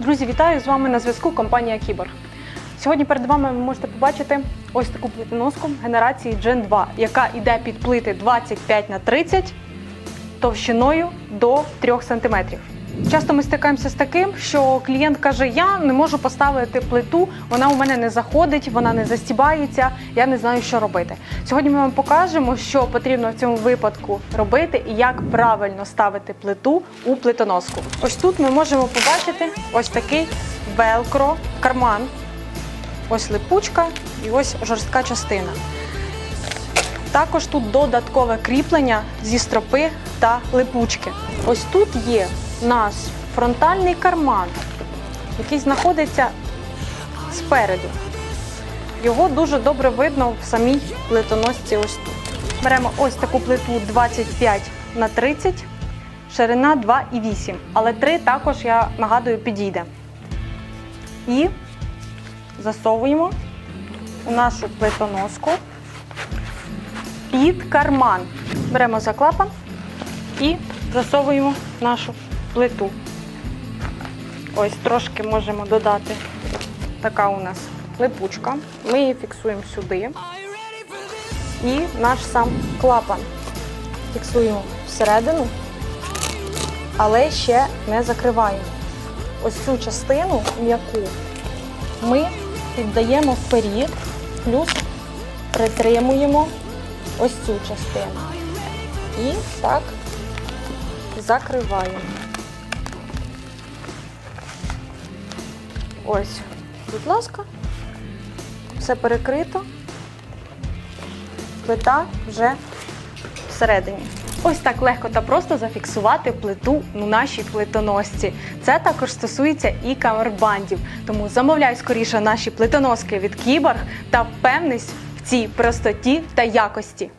Друзі, вітаю з вами на зв'язку компанія Кіборг. Сьогодні перед вами ви можете побачити ось таку плитоноску генерації Gen 2, яка йде під плити 25 на 30 товщиною до 3 см. Часто ми стикаємося з таким, що клієнт каже: Я не можу поставити плиту, вона у мене не заходить, вона не застібається, я не знаю, що робити. Сьогодні ми вам покажемо, що потрібно в цьому випадку робити і як правильно ставити плиту у плитоноску. Ось тут ми можемо побачити ось такий велкро карман. Ось липучка і ось жорстка частина. Також тут додаткове кріплення зі стропи та липучки. Ось тут є наш фронтальний карман, який знаходиться спереду. Його дуже добре видно в самій плитоносці. Ось тут. Беремо ось таку плиту 25 на 30, ширина 2,8. Але 3 також, я нагадую, підійде. І засовуємо у нашу плитоноску під карман. Беремо за клапан і засовуємо нашу плиту. Ось трошки можемо додати. Така у нас липучка. Ми її фіксуємо сюди. І наш сам клапан фіксуємо всередину, але ще не закриваємо. Ось цю частину м'яку ми піддаємо вперед, плюс притримуємо ось цю частину. І так закриваємо. Ось, будь ласка, все перекрито. Плита вже всередині. Ось так легко та просто зафіксувати плиту у нашій плитоносці. Це також стосується і камербандів. Тому замовляй скоріше наші плитоноски від Кіборг та впевнись в цій простоті та якості.